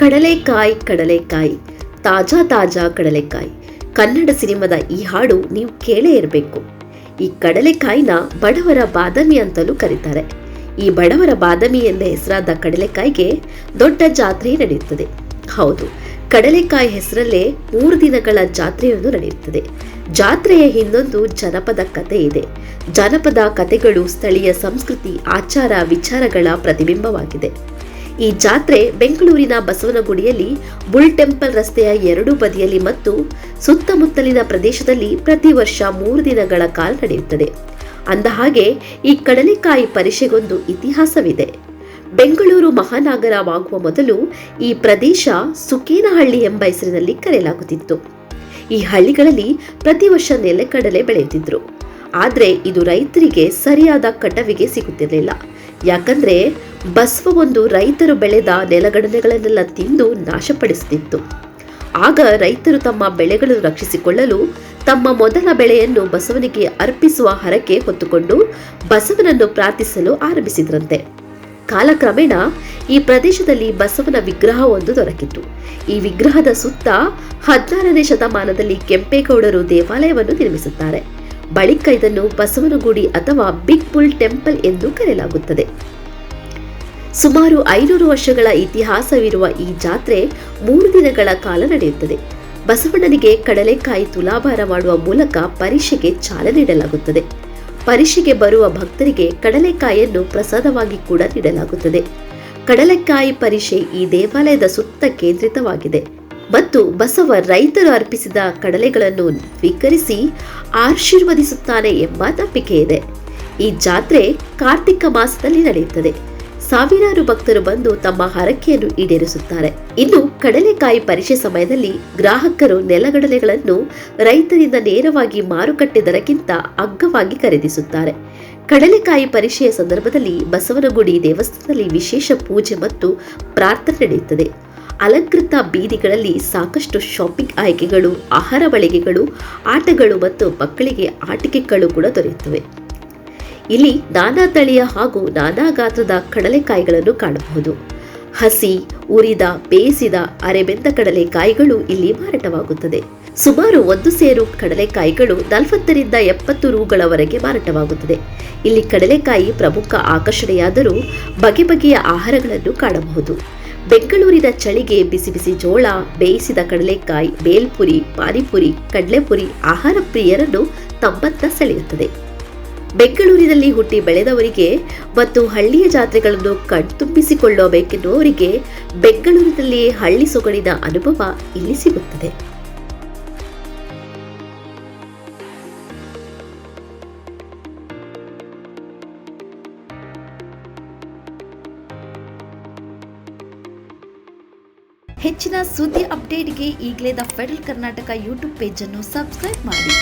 ಕಡಲೆಕಾಯಿ ಕಡಲೆಕಾಯಿ, ತಾಜಾ ತಾಜಾ ಕಡಲೆಕಾಯಿ. ಕನ್ನಡ ಸಿನಿಮಾದ ಈ ಹಾಡು ನೀವು ಕೇಳೇ ಇರಬೇಕು. ಈ ಕಡಲೆಕಾಯಿನ ಬಡವರ ಬಾದಾಮಿ ಅಂತಲೂ ಕರೀತಾರೆ. ಈ ಬಡವರ ಬಾದಾಮಿ ಎಂದ ಹೆಸರಾದ ಕಡಲೆಕಾಯಿಗೆ ದೊಡ್ಡ ಜಾತ್ರೆ ನಡೆಯುತ್ತದೆ. ಹೌದು, ಕಡಲೆಕಾಯಿ ಹೆಸರಲ್ಲೇ ಮೂರು ದಿನಗಳ ಜಾತ್ರೆಯೊಂದು ನಡೆಯುತ್ತದೆ. ಜಾತ್ರೆಯ ಹಿಂದೊಂದು ಜನಪದ ಕಥೆ ಇದೆ. ಜನಪದ ಕಥೆಗಳು ಸ್ಥಳೀಯ ಸಂಸ್ಕೃತಿ, ಆಚಾರ, ವಿಚಾರಗಳ ಪ್ರತಿಬಿಂಬವಾಗಿದೆ. ಈ ಜಾತ್ರೆ ಬೆಂಗಳೂರಿನ ಬಸವನಗುಡಿಯಲ್ಲಿ ಬುಲ್ ಟೆಂಪಲ್ ರಸ್ತೆಯ ಎರಡೂ ಬದಿಯಲ್ಲಿ ಮತ್ತು ಸುತ್ತಮುತ್ತಲಿನ ಪ್ರದೇಶದಲ್ಲಿ ಪ್ರತಿ ವರ್ಷ ಮೂರು ದಿನಗಳ ಕಾಲ ನಡೆಯುತ್ತದೆ. ಅಂದಹಾಗೆ ಈ ಕಡಲೆಕಾಯಿ ಪರಿಷೆಗೊಂದು ಇತಿಹಾಸವಿದೆ. ಬೆಂಗಳೂರು ಮಹಾನಗರವಾಗುವ ಮೊದಲು ಈ ಪ್ರದೇಶ ಸುಕೇನಹಳ್ಳಿ ಎಂಬ ಹೆಸರಿನಲ್ಲಿ ಕರೆಯಲಾಗುತ್ತಿತ್ತು. ಈ ಹಳ್ಳಿಗಳಲ್ಲಿ ಪ್ರತಿ ವರ್ಷ ನೆಲೆಕಡಲೆ ಬೆಳೆಯುತ್ತಿದ್ರು. ಆದರೆ ಇದು ರೈತರಿಗೆ ಸರಿಯಾದ ಕಟವಿಗೆ ಸಿಗುತ್ತಿರಲಿಲ್ಲ. ಯಾಕಂದ್ರೆ ಬಸವ ಒಂದು ರೈತರು ಬೆಳೆದ ನೆಲಗಡನೆಗಳನ್ನೆಲ್ಲ ತಿಂದು ನಾಶಪಡಿಸುತ್ತಿತ್ತು ಆಗ ರೈತರು ತಮ್ಮ ಬೆಳೆಗಳನ್ನು ರಕ್ಷಿಸಿಕೊಳ್ಳಲು ತಮ್ಮ ಮೊದಲ ಬೆಳೆಯನ್ನು ಬಸವನಿಗೆ ಅರ್ಪಿಸುವ ಹರಕೆ ಹೊತ್ತುಕೊಂಡು ಬಸವನನ್ನು ಪ್ರಾರ್ಥಿಸಲು ಆರಂಭಿಸಿದ್ರಂತೆ. ಕಾಲಕ್ರಮೇಣ ಈ ಪ್ರದೇಶದಲ್ಲಿ ಬಸವನ ವಿಗ್ರಹವೊಂದು ದೊರಕಿತು ಈ ವಿಗ್ರಹದ ಸುತ್ತ ಹದಿನಾರನೇ ಶತಮಾನದಲ್ಲಿ ಕೆಂಪೇಗೌಡರು ದೇವಾಲಯವನ್ನು ನಿರ್ಮಿಸುತ್ತಾರೆ. ಬಳಿಕ ಇದನ್ನು ಬಸವನಗುಡಿ ಅಥವಾ ಬಿಗ್ ಬುಲ್ ಟೆಂಪಲ್ ಎಂದು ಕರೆಯಲಾಗುತ್ತದೆ. ಸುಮಾರು ಐನೂರು ವರ್ಷಗಳ ಇತಿಹಾಸವಿರುವ ಈ ಜಾತ್ರೆ ಮೂರು ದಿನಗಳ ಕಾಲ ನಡೆಯುತ್ತದೆ. ಬಸವಣ್ಣನಿಗೆ ಕಡಲೆಕಾಯಿ ತುಲಾಭಾರ ಮಾಡುವ ಮೂಲಕ ಪರೀಕ್ಷೆಗೆ ಚಾಲನೆ ನೀಡಲಾಗುತ್ತದೆ. ಪರೀಕ್ಷೆಗೆ ಬರುವ ಭಕ್ತರಿಗೆ ಕಡಲೆಕಾಯಿಯನ್ನು ಪ್ರಸಾದವಾಗಿ ಕೂಡ ನೀಡಲಾಗುತ್ತದೆ. ಕಡಲೆಕಾಯಿ ಪರಿಷೆ ಈ ದೇವಾಲಯದ ಸುತ್ತ ಕೇಂದ್ರಿತವಾಗಿದೆ. ಮತ್ತು ಬಸವ ರೈತರು ಅರ್ಪಿಸಿದ ಕಡಲೆಗಳನ್ನು ಸ್ವೀಕರಿಸಿ ಆಶೀರ್ವದಿಸುತ್ತಾನೆ ಎಂಬ ನಂಬಿಕೆ ಇದೆ ಈ ಜಾತ್ರೆ ಕಾರ್ತಿಕ ಮಾಸದಲ್ಲಿ ನಡೆಯುತ್ತದೆ. ಸಾವಿರಾರು ಭಕ್ತರು ಬಂದು ತಮ್ಮ ಹರಕೆಯನ್ನು ಈಡೇರಿಸುತ್ತಾರೆ. ಇನ್ನು ಕಡಲೆಕಾಯಿ ಪರಿಷೆ ಸಮಯದಲ್ಲಿ ಗ್ರಾಹಕರು ನೆಲಗಡಲೆಗಳನ್ನು ರೈತರಿಂದ ನೇರವಾಗಿ ಮಾರುಕಟ್ಟೆ ದರಕ್ಕಿಂತ ಅಗ್ಗವಾಗಿ ಖರೀದಿಸುತ್ತಾರೆ. ಕಡಲೆಕಾಯಿ ಪರಿಷೆಯ ಸಂದರ್ಭದಲ್ಲಿ ಬಸವನಗುಡಿ ದೇವಸ್ಥಾನದಲ್ಲಿ ವಿಶೇಷ ಪೂಜೆ ಮತ್ತು ಪ್ರಾರ್ಥನೆ ನಡೆಯುತ್ತದೆ. ಅಲಂಕೃತ ಬೀದಿಗಳಲ್ಲಿ ಸಾಕಷ್ಟು ಶಾಪಿಂಗ್ ಆಯ್ಕೆಗಳು, ಆಹಾರ ಬಳಿಗೆಗಳು ಆಟಗಳು ಮತ್ತು ಮಕ್ಕಳಿಗೆ ಆಟಿಕೆಗಳು ಕೂಡ ದೊರೆಯುತ್ತವೆ. ಇಲ್ಲಿ ನಾನಾ ತಳಿಯ ಹಾಗೂ ನಾನಾ ಗಾತ್ರದ ಕಡಲೆಕಾಯಿಗಳನ್ನು ಕಾಣಬಹುದು. ಹಸಿ, ಉರಿದ, ಬೇಯಿಸಿದ ಅರೆಬೆಂದ ಕಡಲೆಕಾಯಿಗಳು ಇಲ್ಲಿ ಮಾರಾಟವಾಗುತ್ತದೆ. ಸುಮಾರು ಒಂದು ಸೇರು ಕಡಲೆಕಾಯಿಗಳು ನಲವತ್ತರಿಂದ ಎಪ್ಪತ್ತು ರೂಗಳವರೆಗೆ ಮಾರಾಟವಾಗುತ್ತದೆ. ಇಲ್ಲಿ ಕಡಲೆಕಾಯಿ ಪ್ರಮುಖ ಆಕರ್ಷಣೆಯಾದರೂ ಬಗೆ ಬಗೆಯ ಆಹಾರಗಳನ್ನು ಕಾಣಬಹುದು. ಬೆಂಗಳೂರಿನ ಚಳಿಗೆ ಬಿಸಿ ಬಿಸಿ ಜೋಳ, ಬೇಯಿಸಿದ ಕಡಲೆಕಾಯಿ, ಬೇಲ್ಪುರಿ, ಪಾನಿಪುರಿ, ಕಡಲೆಪುರಿ ಆಹಾರ ಪ್ರಿಯರನ್ನು ತಮ್ಮತ್ತ ಸೆಳೆಯುತ್ತದೆ. ಬೆಂಗಳೂರಿನಲ್ಲಿ ಹುಟ್ಟಿ ಬೆಳೆದವರಿಗೆ ಮತ್ತು ಹಳ್ಳಿಯ ಜಾತ್ರೆಗಳನ್ನು ಕಣ್ತುಂಬಿಸಿಕೊಳ್ಳಬೇಕೆನ್ನುವರಿಗೆ ಬೆಂಗಳೂರಿನಲ್ಲಿ ಹಳ್ಳಿ ಸೊಗಡಿನ ಅನುಭವ ಇಲ್ಲಿ ಸಿಗುತ್ತದೆ. ಹೆಚ್ಚಿನ ಸುದ್ದಿ ಅಪ್ಡೇಟ್ಗೆ ಈಗಲೇ the Federal Karnataka YouTube page ಅನ್ನು ಸಬ್ಸ್ಕ್ರೈಬ್ ಮಾಡಿ.